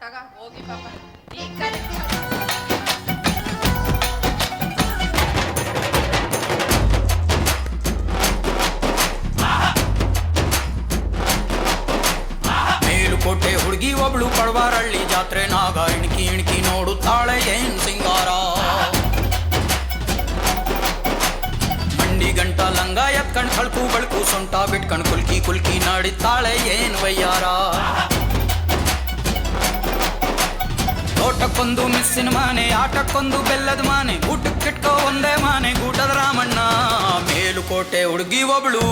ತಗ ಹೋಗಿ ಪಾಪ. ಈ ಮೇಲುಕೋಟೆ ಹುಡುಗಿ ಒಬ್ಳು ಪಡವಾರಳ್ಳಿ ಜಾತ್ರೆ ನಾಗ ಇಣಕಿ ಇಣಕಿ ನೋಡುತ್ತಾಳೆ ಏನ್ ಸಿಂಗಾರ. ಮಂಡಿ ಗಂಟ ಲಂಗ ಎತ್ಕಂಡ್ ಕಳ್ಕು ಬಳ್ಕು ಸೊಂಟ ಬಿಟ್ಕಂಡ್ ಕುಲ್ಕಿ ಕುಲ್ಕಿ ನಾಡಿತ್ತಾಳೆ ಏನ್ ವಯ್ಯಾರ ತೋಟಕ್ಕೊಂದು ಮಿಸ್ಸಿನ ಮಾನೆ, ಆಟಕ್ಕೊಂದು ಬೆಲ್ಲದ ಮಾನೆ, ಊಟಕ್ಕಿಟ್ಕೋ ಒಂದೇ ಮಾನೆ, ಗೂಟದ ರಾಮಣ್ಣ, ಮೇಲುಕೋಟೆ ಹುಡುಗಿ ಒಬ್ಳು.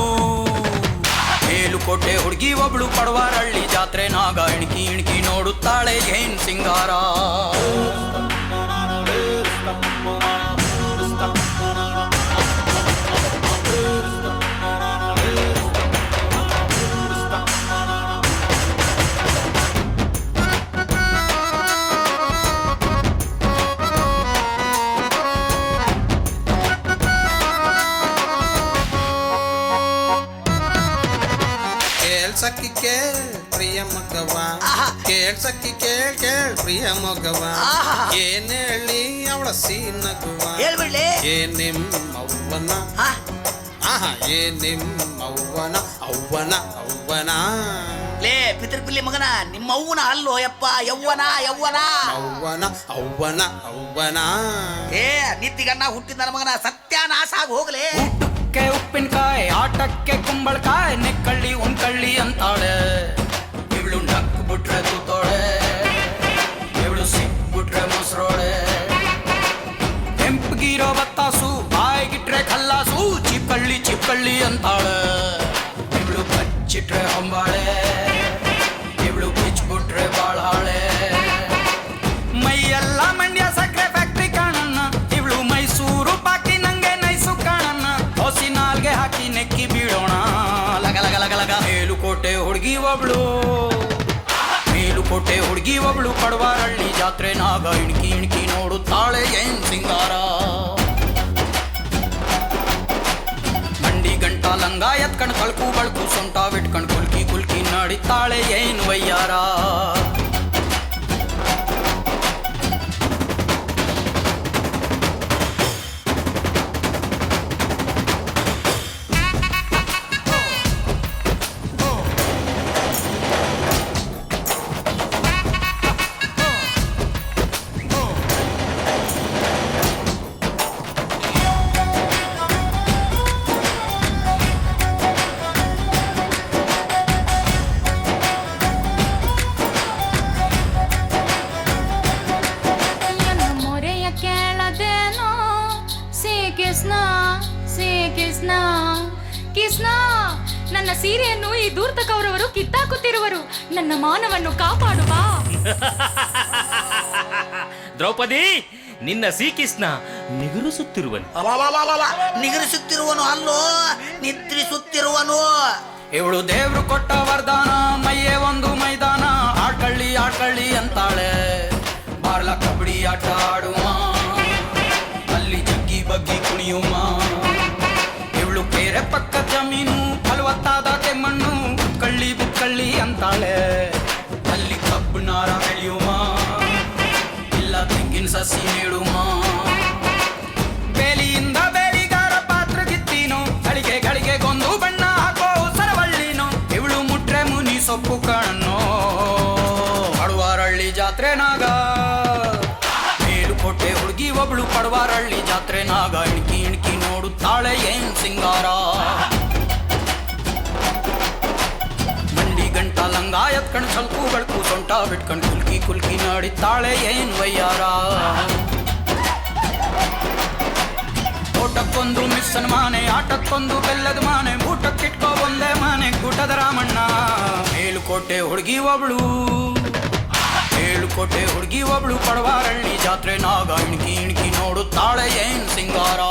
ಮೇಲುಕೋಟೆ ಹುಡುಗಿ ಒಬ್ಳು ಪಡವಾರಳ್ಳಿ ಜಾತ್ರೆ ನಾಗ ಇಣಕಿ ಇಣಕಿ ನೋಡುತ್ತಾಳೆ ಏನ್ ಸಿಂಗಾರ. ಕೇಳ್ಸಕ್ಕಿ ಕೇಳ್ ಪ್ರಿಯ ಮಗವ. ಕೇಳ್ಸಕ್ಕಿ ಕೇಳ್ ಕೇಳ್ ಪ್ರಿಯ ಮಗವ. ಏನ್ ಹೇಳಿ ಅವಳ ಸೀನಗುವ ನಗುವ. ಏ ನಿಮ್ಮವ್ವನ ಆಹಾ ಏ ನಿಮ್ಮವ್ವನ ಅವ್ವನ ಅವ್ವನ ಲೇ ಪಿತೃಪಿಲ್ಲಿ ಮಗನ ನಿಮ್ಮ ಅವ್ವನ ಅಲ್ಲೋ ಯಪ್ಪ ಯವ್ವನ ಯವ್ವನ. ಅವ್ವನ ಅವ್ವನ ಅವ್ವನ. ಏ ನಿತ್ತಿಗಣ್ಣ ಹುಟ್ಟಿದ ನನ್ನ ಮಗನ ಸತ್ಯಾನಾಶ ಆಗಿ ಹೋಗ್ಲೇ. ಊಟಕ್ಕೆ ಉಪ್ಪಿನಕಾಯಿ ಆಟಕ್ಕೆ ಕುಂಬಳಕಾಯಿ ನೆಕ್ಕಳ್ಳಿ ಉಣ್ಕಳ್ಳಿ ಅಂತಾಳೆ ಇವಳು ನಕ್ ಬಿಟ್ರೆ ತೂತೋಳೆ ಇವಳು ಸಿಕ್ಬಿಟ್ರೆ ಮೊಸರೋಳೆ ಕೆಂಪಗಿರೋ ಬತ್ತಾಸು ಬಾಯಿಗಿಟ್ರೆ ಕಲ್ಲಾಸು ಚಿಪ್ಪಳ್ಳಿ ಚಿಪ್ಪಳ್ಳಿ ಅಂತಾಳೆ ಇವಳು ಬಚ್ಚಿಟ್ರೆ ಹೊಂಬಾಳೆ ಇವಳು ಬಿಚ್ಬಿಟ್ರೆ ಬಾಳಾಳೆ ಹುಡುಗಿ ಒಬ್ಳು ಮೇಲುಕೋಟೆ ಹುಡುಗಿ ಒಬ್ಳು ಕಡವಾರಳ್ಳಿ ಜಾತ್ರೆ ನಾಗ ಇಣಕಿ ಇಣಕಿ ನೋಡುತ್ತಾಳೆ ಏನ್ ಸಿಂಗಾರ. ಮಂಡಿ ಗಂಟ ಲಂಗ ಎತ್ಕಂಡ್ ಕಳ್ಕು ಬಳ್ಕು ಸೊಂಟ ಬಿಟ್ಕಂಡ್ ಕುಲ್ಕಿ ಕುಲ್ಕಿ ತಾಳೆ ಏನ್ ವಯ್ಯಾರ ಕೃಷ್ಣ ಶ್ರೀ ಕೃಷ್ಣ. ಕೃಷ್ಣ ನನ್ನ ಸೀರೆಯನ್ನು ಈ ದೂರ್ತ ಕೌರವರು ಕಿತ್ತಾಕುತ್ತಿರುವರು. ನನ್ನ ಮಾನವನ್ನು ಕಾಪಾಡುವ ದ್ರೌಪದಿ ನಿನ್ನ ಶ್ರೀಕೃಷ್ಣ ನಿಗುರಿಸುತ್ತಿರುವನು. ಅಬಾಬಾಬಾಬಾ, ನಿಗರಿಸುತ್ತಿರುವನು ಅಲ್ಲೋ ನಿದ್ರಿಸುತ್ತಿರುವನು. ಇವಳು ದೇವ್ರು ಕೊಟ್ಟ ವರದಾನ ಮೈಯೇ ಒಂದು ಮೈದಾನ. ಆಡ್ಕಳ್ಳಿ ಆಡ್ಕಳ್ಳಿ ಅಂತಾಳೆ. ಬಾರ್ಲ ಕಬಡ್ಡಿ ಆಟ ಆಡುವ. ಬಗ್ಗಿ ಇವಳು ಬೇರೆ ಪಕ್ಕ ಜಮೀನು ಫಲವತ್ತಾದ ಕೆಮ್ಮಣ್ಣು ಕಳ್ಳಿ ಬುಕ್ಕಳ್ಳಿ ಅಂತಾಳೆ. ಅಲ್ಲಿ ಕಬ್ಬು ನಾರ ಬೆಳೆಯುವ ಇಲ್ಲ ತೆಂಗಿನ ಸಸಿ ನೀಡುಮ? ಬೇಲಿಯಿಂದ ಬೇಲಿಗಾರ ಪಾತ್ರ ಗಿತ್ತೀನು? ಗಳಿಗೆ ಗೊಂದು ಬಣ್ಣ ಹಾಕೋ ಸರವಳ್ಳಿನು? ಇವಳು ಮುಟ್ರೆ ಮುನಿ ಸೊಪ್ಪು ಕಣ್ಣು ಪಡುವಾರಳ್ಳಿ ಜಾತ್ರೆ ನಾಗ. ಮೇಲುಕೋಟೆ ಹುಡುಗಿ ಒಬ್ಳು ಪಡವಾರಳ್ಳಿ ಜಾತ್ರೆ ನಾಗ. ನೋಡುತ್ತಾಳೆ ಏನ್ ಸಿಂಗಾರ? ಮಂಡಿ ಗಂಟ ಲಂಗಾಯತ್ ಕಣ್ ಸಲ್ಕು ಬೆಳ್ಕು ಸೊಂಟ ಬಿಟ್ಕಂಡ್ ಕುಲ್ಕಿ ಕುಲ್ಕಿ ತಾಳೆ ಏನ್ ವಯ್ಯಾರ? ಊಟಕ್ಕೊಂದು ಮಿಸ್ಸನ್ ಮಾನೆ, ಆಟಕ್ಕೊಂದು ಬೆಲ್ಲದ ಮಾನೆ ಊಟಕ್ಕಿಟ್ಕೋ ಒಂದೇ ಮಾನೆ, ಕೂಟದ ರಾಮಣ್ಣ. ಮೇಲುಕೋಟೆ ಹುಡುಗಿ ಒಬ್ಳು. ಮೇಲುಕೋಟೆ ಹುಡುಗಿ ಒಬ್ಳು, ಪಡವಾರಳ್ಳಿ ಜಾತ್ರೆ ನಾಗ ಇಣ್ಕಿ ಇಣ್ಕಿ ನೋಡುತ್ತಾಳೆ ಏನ್ ಸಿಂಗಾರ?